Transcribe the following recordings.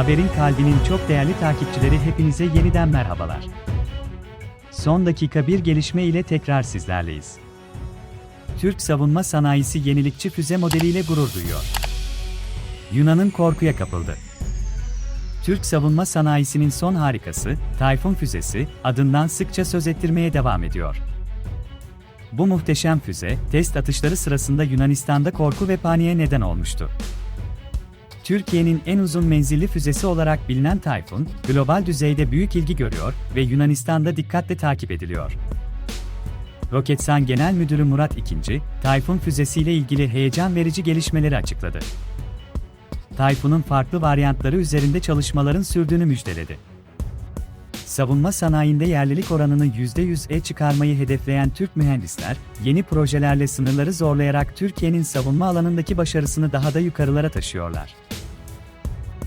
Haberin kalbinin çok değerli takipçileri hepinize yeniden merhabalar. Son dakika bir gelişme ile tekrar sizlerleyiz. Türk savunma sanayisi yenilikçi füze modeliyle gurur duyuyor. Yunan'ın korkuya kapıldı. Türk savunma sanayisinin son harikası, Tayfun füzesi, adından sıkça söz ettirmeye devam ediyor. Bu muhteşem füze, test atışları sırasında Yunanistan'da korku ve paniğe neden olmuştu. Türkiye'nin en uzun menzilli füzesi olarak bilinen Tayfun, global düzeyde büyük ilgi görüyor ve Yunanistan'da dikkatle takip ediliyor. Roketsan Genel Müdürü Murat II, Tayfun füzesiyle ilgili heyecan verici gelişmeleri açıkladı. Tayfun'un farklı varyantları üzerinde çalışmaların sürdüğünü müjdeledi. Savunma sanayinde yerlilik oranını %100'e çıkarmayı hedefleyen Türk mühendisler, yeni projelerle sınırları zorlayarak Türkiye'nin savunma alanındaki başarısını daha da yukarılara taşıyorlar.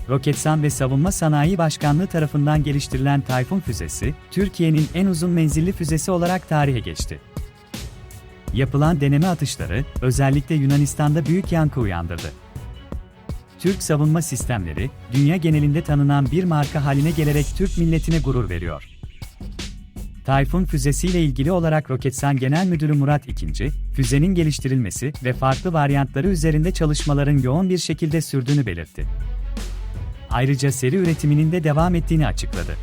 Roketsan ve Savunma Sanayi Başkanlığı tarafından geliştirilen Tayfun füzesi, Türkiye'nin en uzun menzilli füzesi olarak tarihe geçti. Yapılan deneme atışları, özellikle Yunanistan'da büyük yankı uyandırdı. Türk savunma sistemleri, dünya genelinde tanınan bir marka haline gelerek Türk milletine gurur veriyor. Tayfun füzesiyle ilgili olarak Roketsan Genel Müdürü Murat II, füzenin geliştirilmesi ve farklı varyantları üzerinde çalışmaların yoğun bir şekilde sürdüğünü belirtti. Ayrıca seri üretiminin de devam ettiğini açıkladı.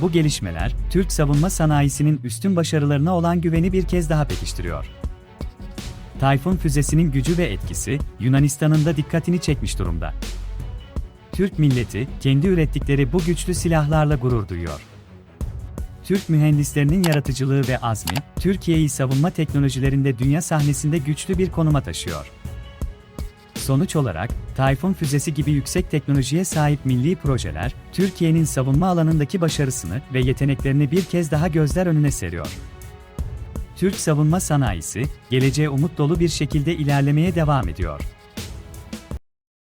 Bu gelişmeler, Türk savunma sanayisinin üstün başarılarına olan güveni bir kez daha pekiştiriyor. Tayfun füzesinin gücü ve etkisi, Yunanistan'ın da dikkatini çekmiş durumda. Türk milleti, kendi ürettikleri bu güçlü silahlarla gurur duyuyor. Türk mühendislerinin yaratıcılığı ve azmi, Türkiye'yi savunma teknolojilerinde dünya sahnesinde güçlü bir konuma taşıyor. Sonuç olarak, Tayfun füzesi gibi yüksek teknolojiye sahip milli projeler, Türkiye'nin savunma alanındaki başarısını ve yeteneklerini bir kez daha gözler önüne seriyor. Türk savunma sanayisi, geleceğe umut dolu bir şekilde ilerlemeye devam ediyor.